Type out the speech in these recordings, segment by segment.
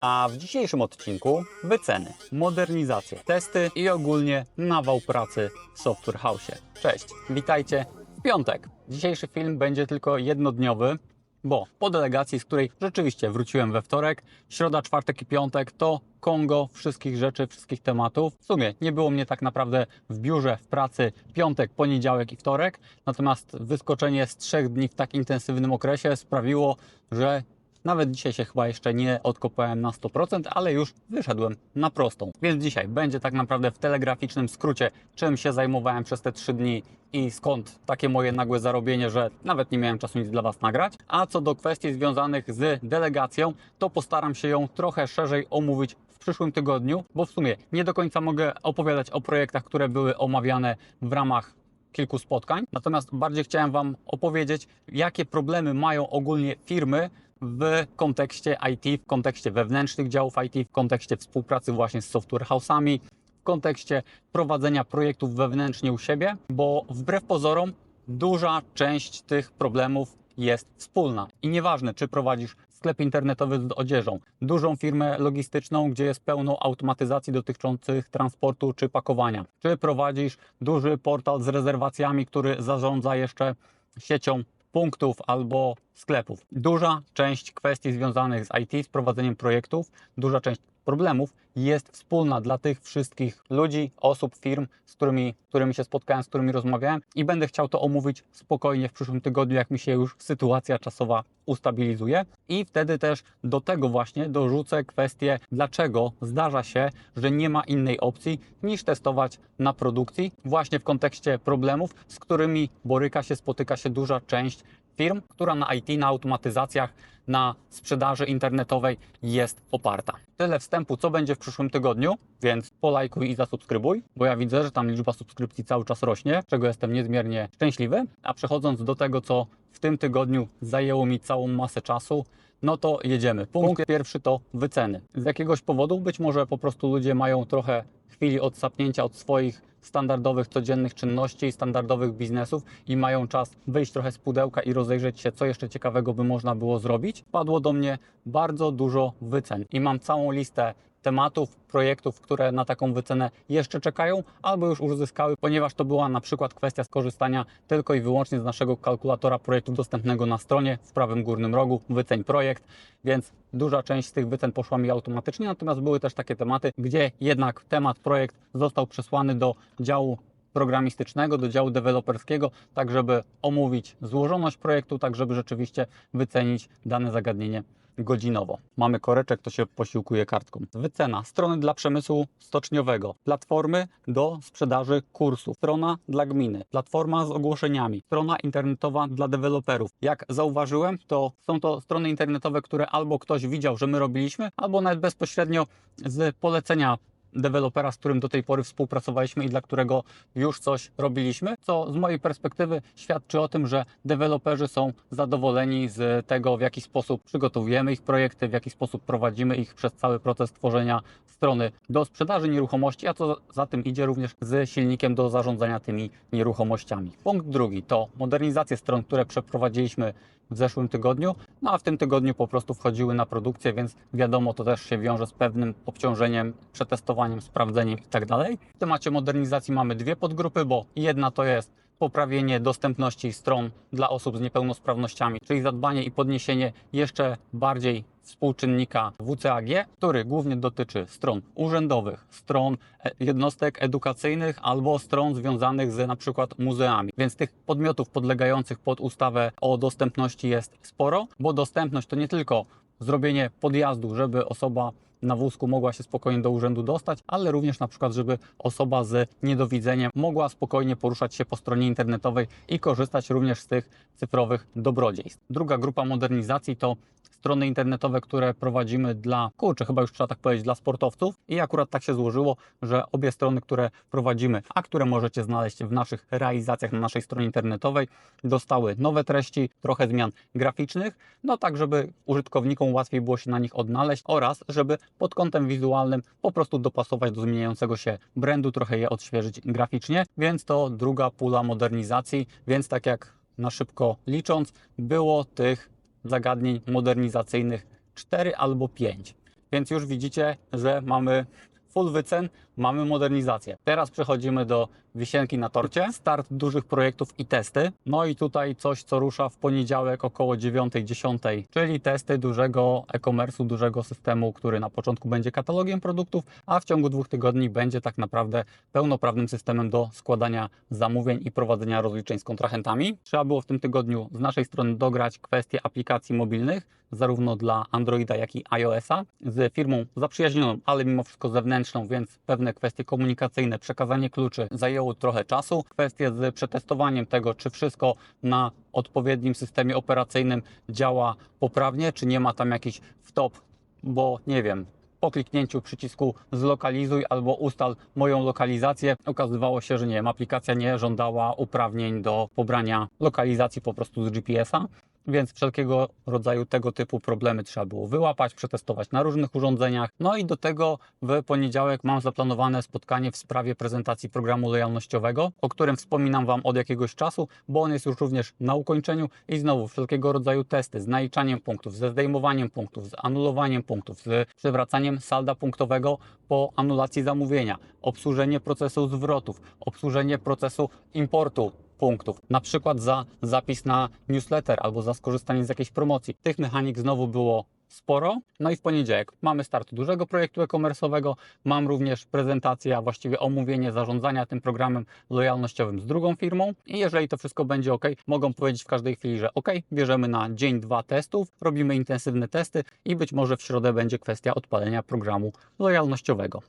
A w dzisiejszym odcinku wyceny, modernizacje, testy i ogólnie nawał pracy w Software House. Cześć, witajcie w piątek. Dzisiejszy film będzie tylko jednodniowy, bo po delegacji, z której rzeczywiście wróciłem we wtorek, środa, czwartek i piątek to Kongo wszystkich rzeczy, wszystkich tematów. W sumie nie było mnie tak naprawdę w biurze, w pracy piątek, poniedziałek i wtorek, natomiast wyskoczenie z trzech dni w tak intensywnym okresie sprawiło, że nawet dzisiaj się chyba jeszcze nie odkopałem na 100%, ale już wyszedłem na prostą. Więc dzisiaj będzie tak naprawdę w telegraficznym skrócie, czym się zajmowałem przez te 3 dni i skąd takie moje nagłe zarobienie, że nawet nie miałem czasu nic dla Was nagrać. A co do kwestii związanych z delegacją, to postaram się ją trochę szerzej omówić w przyszłym tygodniu, bo w sumie nie do końca mogę opowiadać o projektach, które były omawiane w ramach kilku spotkań. Natomiast bardziej chciałem Wam opowiedzieć, jakie problemy mają ogólnie firmy w kontekście IT, w kontekście wewnętrznych działów IT, w kontekście współpracy właśnie z software house'ami, w kontekście prowadzenia projektów wewnętrznie u siebie, bo wbrew pozorom duża część tych problemów jest wspólna. I nieważne, czy prowadzisz sklep internetowy z odzieżą, dużą firmę logistyczną, gdzie jest pełno automatyzacji dotyczących transportu czy pakowania, czy prowadzisz duży portal z rezerwacjami, który zarządza jeszcze siecią punktów albo sklepów. Duża część kwestii związanych z IT, z prowadzeniem projektów, duża część problemów jest wspólna dla tych wszystkich ludzi, osób, firm, z którymi, którymi się spotkałem, z którymi rozmawiałem i będę chciał to omówić spokojnie w przyszłym tygodniu, jak mi się już sytuacja czasowa ustabilizuje. I wtedy też do tego właśnie dorzucę kwestię, dlaczego zdarza się, że nie ma innej opcji niż testować na produkcji, właśnie w kontekście problemów, z którymi boryka się, spotyka się duża część firm, która na IT, na automatyzacjach, na sprzedaży internetowej jest oparta. Tyle wstępu, co będzie w przyszłym tygodniu, więc polajkuj i zasubskrybuj, bo ja widzę, że tam liczba subskrypcji cały czas rośnie, czego jestem niezmiernie szczęśliwy. A przechodząc do tego, co w tym tygodniu zajęło mi całą masę czasu, no to jedziemy. Punkt pierwszy to wyceny. Z jakiegoś powodu, być może po prostu ludzie mają trochę chwili odsapnięcia od swoich standardowych, codziennych czynności, standardowych biznesów i mają czas wyjść trochę z pudełka i rozejrzeć się, co jeszcze ciekawego by można było zrobić. Padło do mnie bardzo dużo wycen i mam całą listę tematów, projektów, które na taką wycenę jeszcze czekają albo już uzyskały, ponieważ to była na przykład kwestia skorzystania tylko i wyłącznie z naszego kalkulatora projektów dostępnego na stronie w prawym górnym rogu, wyceń projekt, więc duża część z tych wycen poszła mi automatycznie, natomiast były też takie tematy, gdzie jednak temat, projekt został przesłany do działu programistycznego, do działu deweloperskiego, tak żeby omówić złożoność projektu, tak żeby rzeczywiście wycenić dane zagadnienie godzinowo. Mamy koreczek, to się posiłkuje kartką. Wycena strony dla przemysłu stoczniowego, platformy do sprzedaży kursów, strona dla gminy, platforma z ogłoszeniami, strona internetowa dla deweloperów. Jak zauważyłem, to są to strony internetowe, które albo ktoś widział, że my robiliśmy, albo nawet bezpośrednio z polecenia dewelopera, z którym do tej pory współpracowaliśmy i dla którego już coś robiliśmy, co z mojej perspektywy świadczy o tym, że deweloperzy są zadowoleni z tego, w jaki sposób przygotowujemy ich projekty, w jaki sposób prowadzimy ich przez cały proces tworzenia strony do sprzedaży nieruchomości, a co za tym idzie również z silnikiem do zarządzania tymi nieruchomościami. Punkt drugi to modernizacje stron, które przeprowadziliśmy w zeszłym tygodniu, no a w tym tygodniu po prostu wchodziły na produkcję, więc wiadomo, to też się wiąże z pewnym obciążeniem, przetestowaniem, sprawdzeniem itd. W temacie modernizacji mamy dwie podgrupy, bo jedna to jest poprawienie dostępności stron dla osób z niepełnosprawnościami, czyli zadbanie i podniesienie jeszcze bardziej współczynnika WCAG, który głównie dotyczy stron urzędowych, stron e- jednostek edukacyjnych albo stron związanych z na przykład muzeami. Więc tych podmiotów podlegających pod ustawę o dostępności jest sporo, bo dostępność to nie tylko zrobienie podjazdu, żeby osoba na wózku mogła się spokojnie do urzędu dostać, ale również na przykład, żeby osoba z niedowidzeniem mogła spokojnie poruszać się po stronie internetowej i korzystać również z tych cyfrowych dobrodziejstw. Druga grupa modernizacji to strony internetowe, które prowadzimy dla, kurczę, chyba już trzeba tak powiedzieć, dla sportowców. I akurat tak się złożyło, że obie strony, które prowadzimy, a które możecie znaleźć w naszych realizacjach na naszej stronie internetowej, dostały nowe treści, trochę zmian graficznych, no tak, żeby użytkownikom łatwiej było się na nich odnaleźć oraz żeby pod kątem wizualnym po prostu dopasować do zmieniającego się brandu, trochę je odświeżyć graficznie, więc to druga pula modernizacji, więc tak jak na szybko licząc, było tych zagadnień modernizacyjnych 4 albo 5. Więc już widzicie, że mamy full wycen, mamy modernizację. Teraz przechodzimy do wisienki na torcie, start dużych projektów i testy. No i tutaj coś, co rusza w poniedziałek około 9-10, czyli testy dużego e-commerce'u, dużego systemu, który na początku będzie katalogiem produktów, a w ciągu dwóch tygodni będzie tak naprawdę pełnoprawnym systemem do składania zamówień i prowadzenia rozliczeń z kontrahentami. Trzeba było w tym tygodniu z naszej strony dograć kwestie aplikacji mobilnych, zarówno dla Androida, jak i iOS-a, z firmą zaprzyjaźnioną, ale mimo wszystko zewnętrzną, więc pewne kwestie komunikacyjne, przekazanie kluczy zajęło trochę czasu. Kwestie z przetestowaniem tego, czy wszystko na odpowiednim systemie operacyjnym działa poprawnie, czy nie ma tam jakiś wtop, bo nie wiem, po kliknięciu przycisku zlokalizuj albo ustal moją lokalizację, okazywało się, że nie wiem, aplikacja nie żądała uprawnień do pobrania lokalizacji po prostu z GPS-a. Więc wszelkiego rodzaju tego typu problemy trzeba było wyłapać, przetestować na różnych urządzeniach. No i do tego w poniedziałek mam zaplanowane spotkanie w sprawie prezentacji programu lojalnościowego, o którym wspominam Wam od jakiegoś czasu, bo on jest już również na ukończeniu i znowu wszelkiego rodzaju testy z naliczaniem punktów, ze zdejmowaniem punktów, z anulowaniem punktów, z przywracaniem salda punktowego po anulacji zamówienia, obsłużenie procesu zwrotów, obsłużenie procesu importu punktów, na przykład za zapis na newsletter albo za skorzystanie z jakiejś promocji. Tych mechanik znowu było sporo. No i w poniedziałek mamy start dużego projektu e-commerce'owego. Mam również prezentację, a właściwie omówienie zarządzania tym programem lojalnościowym z drugą firmą. I jeżeli to wszystko będzie ok, mogą powiedzieć w każdej chwili, że ok, bierzemy na dzień, dwa testów, robimy intensywne testy i być może w środę będzie kwestia odpalenia programu lojalnościowego.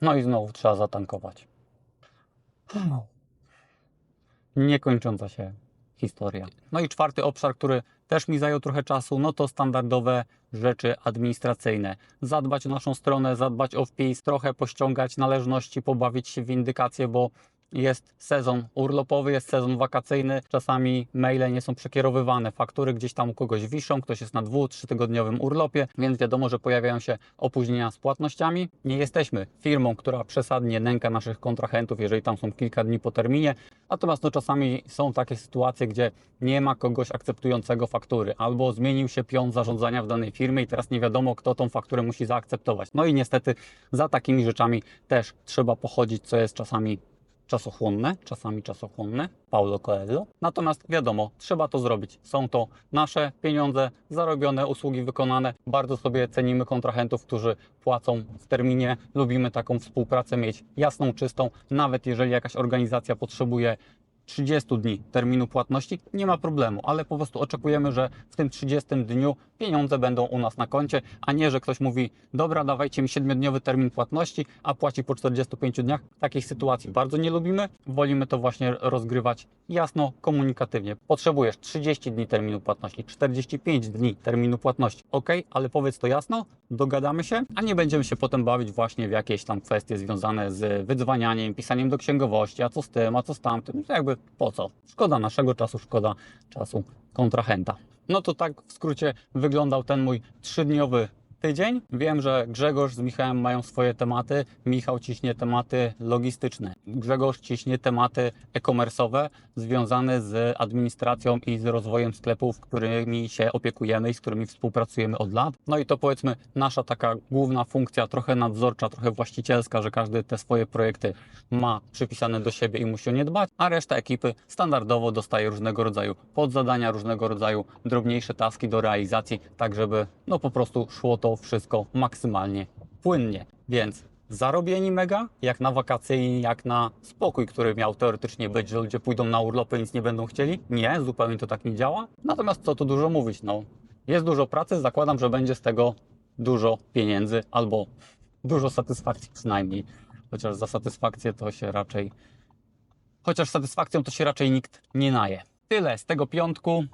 No i znowu trzeba zatankować. Niekończąca się historia. No i czwarty obszar, który też mi zajął trochę czasu, no to standardowe rzeczy administracyjne. Zadbać o naszą stronę, zadbać o wpis, trochę pościągać należności, pobawić się w indykacje, bo jest sezon urlopowy, jest sezon wakacyjny. Czasami maile nie są przekierowywane, faktury gdzieś tam u kogoś wiszą, ktoś jest na dwu, trzytygodniowym urlopie, więc wiadomo, że pojawiają się opóźnienia z płatnościami. Nie jesteśmy firmą, która przesadnie nęka naszych kontrahentów, jeżeli tam są kilka dni po terminie. Natomiast no, czasami są takie sytuacje, gdzie nie ma kogoś akceptującego faktury, albo zmienił się pion zarządzania w danej firmie i teraz nie wiadomo, kto tą fakturę musi zaakceptować. No i niestety za takimi rzeczami też trzeba pochodzić, co jest czasami czasochłonne, czasami czasochłonne, Paulo Coelho. Natomiast wiadomo, trzeba to zrobić. Są to nasze pieniądze, zarobione, usługi wykonane. Bardzo sobie cenimy kontrahentów, którzy płacą w terminie. Lubimy taką współpracę mieć jasną, czystą. Nawet jeżeli jakaś organizacja potrzebuje 30 dni terminu płatności, nie ma problemu, ale po prostu oczekujemy, że w tym 30 dniu pieniądze będą u nas na koncie, a nie, że ktoś mówi, dobra, dawajcie mi 7-dniowy termin płatności, a płaci po 45 dniach. Takich sytuacji bardzo nie lubimy. Wolimy to właśnie rozgrywać jasno, komunikatywnie. Potrzebujesz 30 dni terminu płatności, 45 dni terminu płatności. Ok, ale powiedz to jasno, dogadamy się, a nie będziemy się potem bawić właśnie w jakieś tam kwestie związane z wydzwanianiem, pisaniem do księgowości, a co z tym, a co z tamtym. Jakby po co? Szkoda naszego czasu, szkoda czasu kontrahenta. No to tak w skrócie wyglądał ten mój trzydniowy tydzień. Wiem, że Grzegorz z Michałem mają swoje tematy. Michał ciśnie tematy logistyczne. Grzegorz ciśnie tematy e-commerce'owe związane z administracją i z rozwojem sklepów, którymi się opiekujemy i z którymi współpracujemy od lat. No i to powiedzmy nasza taka główna funkcja, trochę nadzorcza, trochę właścicielska, że każdy te swoje projekty ma przypisane do siebie i musi o nie dbać, a reszta ekipy standardowo dostaje różnego rodzaju podzadania, różnego rodzaju drobniejsze taski do realizacji, tak żeby no po prostu szło to wszystko maksymalnie płynnie. Więc zarobieni mega, jak na wakacje jak na spokój, który miał teoretycznie być, że ludzie pójdą na urlopy i nic nie będą chcieli. Nie, zupełnie to tak nie działa. Natomiast co tu dużo mówić, no jest dużo pracy, zakładam, że będzie z tego dużo pieniędzy albo dużo satysfakcji przynajmniej. Chociaż za satysfakcję to się raczej. Chociaż satysfakcją to się raczej nikt nie naje. Tyle z tego piątku.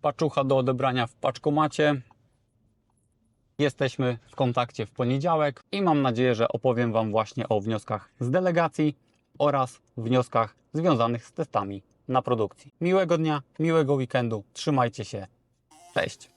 Paczucha do odebrania w paczkomacie. Jesteśmy w kontakcie w poniedziałek i mam nadzieję, że opowiem Wam właśnie o wnioskach z delegacji oraz wnioskach związanych z testami na produkcji. Miłego dnia, miłego weekendu, trzymajcie się. Cześć.